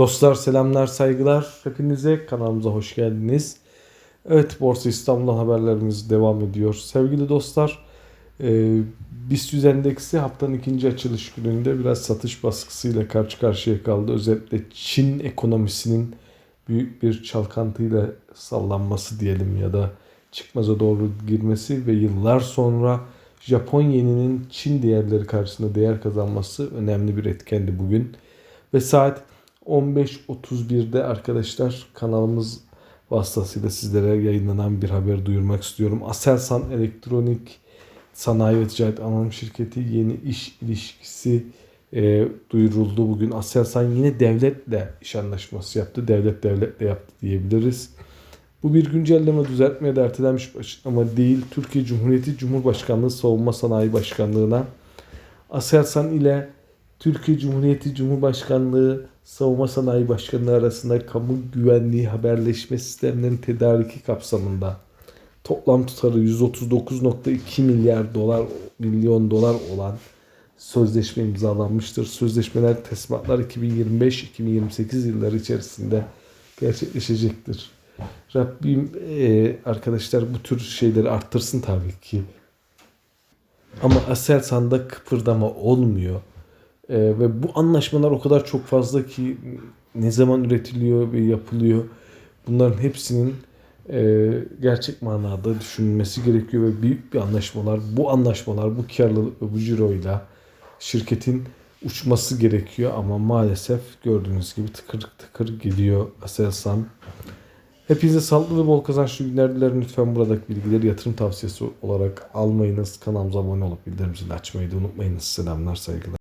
Dostlar selamlar saygılar hepinize kanalımıza hoş geldiniz. Evet Borsa İstanbul'dan haberlerimiz devam ediyor. Sevgili dostlar e, BIST endeksi haftanın ikinci açılış gününde biraz satış baskısıyla karşı karşıya kaldı. Özellikle Çin ekonomisinin büyük bir çalkantıyla sallanması diyelim ya da çıkmaza doğru girmesi ve yıllar sonra Japon yeninin Çin değerleri karşısında değer kazanması önemli bir etkendi bugün. Ve saat 15.31'de arkadaşlar kanalımız vasıtasıyla sizlere yayınlanan bir haber duyurmak istiyorum. Aselsan Elektronik Sanayi ve Ticaret Anonim Şirketi yeni iş ilişkisi e, duyuruldu. Bugün Aselsan yine devletle iş anlaşması yaptı. Devlet devletle yaptı diyebiliriz. Bu bir güncelleme düzeltmeye de ertelenmiş bir değil. Türkiye Cumhuriyeti Cumhurbaşkanlığı Savunma Sanayi Başkanlığı'na Aselsan ile Türkiye Cumhuriyeti Cumhurbaşkanlığı Savunma Sanayi Başkanlığı arasında kamu güvenliği haberleşme sistemlerinin tedariki kapsamında toplam tutarı 139.2 milyar dolar milyon dolar olan sözleşme imzalanmıştır. Sözleşmeler teslimatlar 2025-2028 yılları içerisinde gerçekleşecektir. Rabbim e, arkadaşlar bu tür şeyleri arttırsın tabii ki. Ama Aselsan'da kıpırdama olmuyor. E, ve bu anlaşmalar o kadar çok fazla ki ne zaman üretiliyor ve yapılıyor. Bunların hepsinin e, gerçek manada düşünülmesi gerekiyor ve büyük bir anlaşmalar. Bu anlaşmalar, bu karlılık ve bu ciroyla şirketin uçması gerekiyor ama maalesef gördüğünüz gibi tıkır tıkır gidiyor Aselsan. Hepinize sağlıklı ve bol kazançlı günler dilerim. Lütfen buradaki bilgileri yatırım tavsiyesi olarak almayınız. Kanalımıza abone olup bildirim açmayı da unutmayınız. Selamlar, saygılar.